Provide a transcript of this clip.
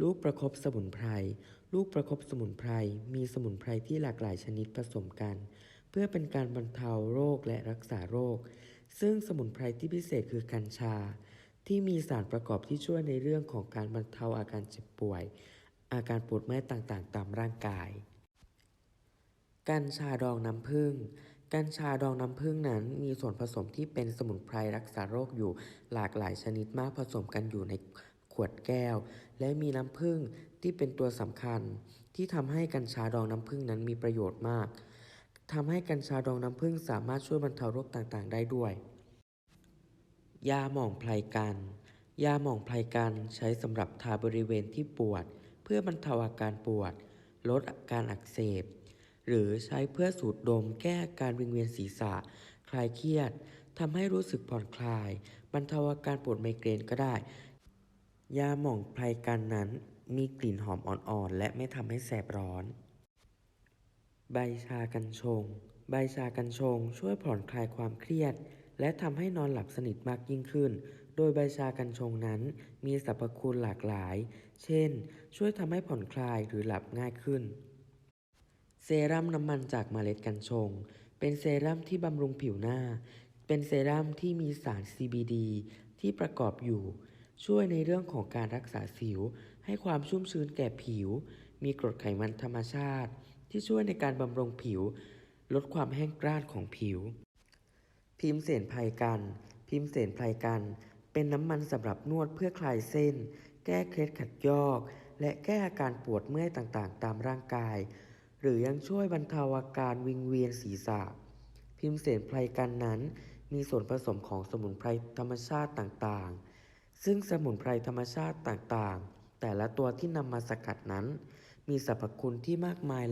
ลูกประคบสมุนไพร ลูกประคบสมุนไพร มีสมุนไพรที่หลากหลายชนิดผสมกัน เพื่อเป็นการบรรเทาโรคและรักษาโรค ซึ่งสมุนไพรที่พิเศษคือกัญชา ที่มีสารประกอบที่ช่วยในเรื่องของการบรรเทาอาการเจ็บป่วย อาการปวดเมื่อยต่างๆ ตามร่างกาย กัญชาดองน้ำผึ้งกัญชาดองน้ำผึ้งนั้นมีส่วนผสมที่เป็นสมุนไพรรักษาโรคอยู่หลากหลายชนิดมากผสมกันอยู่ใน ขวดแก้ว และมีน้ำผึ้งที่เป็นตัวสำคัญ ที่ทำให้กัญชาดองน้ำผึ้งนั้นมีประโยชน์มากทำให้กัญชาดองน้ำผึ้งสามารถช่วยบรรเทาโรคต่างๆ ได้ด้วย ยาหม่องไพรกัน ยาหม่องไพรกันใช้สำหรับทาบริเวณที่ปวด เพื่อบรรเทาอาการปวด ลดอาการอักเสบ หรือใช้เพื่อสูดดมแก้อาการวิงเวียนศีรษะ คลายเครียดทำให้รู้สึกผ่อนคลาย บรรเทาอาการปวดไมเกรนก็ได้ ยาหม่องไพรกันนั้นมีกลิ่นหอมอ่อนๆ และไม่ทำให้แสบร้อน ใบชากัญชง ใบชากัญชงช่วยผ่อนคลายความเครียด และทำให้นอนหลับสนิทมากยิ่งขึ้น โดยใบชากัญชงนั้นมีสรรพคุณหลากหลาย เช่น ช่วยทำให้ผ่อนคลายหรือหลับง่ายขึ้น เซรั่มน้ำมันจากเมล็ดกัญชง เป็นเซรั่มที่บำรุงผิวหน้า เป็นเซรั่มที่มีสาร CBD ที่ประกอบอยู่ ช่วยในเรื่องของการรักษาสิว ให้ความชุ่มชื้นแก่ผิว มีกรดไขมันธรรมชาติ ที่ช่วยในการบำรุงผิว ลดความแห้งกร้านของผิว พิมเสนไพรกัน พิมเสนไพรกัน เป็นน้ำมันสำหรับนวดเพื่อคลายเส้น แก้เคล็ดขัดยอก และแก้อาการปวดเมื่อยต่างๆ ตามร่างกาย หรือยังช่วยบรรเทาอาการวิงเวียนศีรษะ พิมเสนไพรกันนั้น มีส่วนผสมของสมุนไพรธรรมชาติต่างๆ ซึ่งสมุนไพรธรรมชาติต่างๆ แต่ละตัวที่นำมาสกัดนั้น มีสรรพคุณที่มากมาย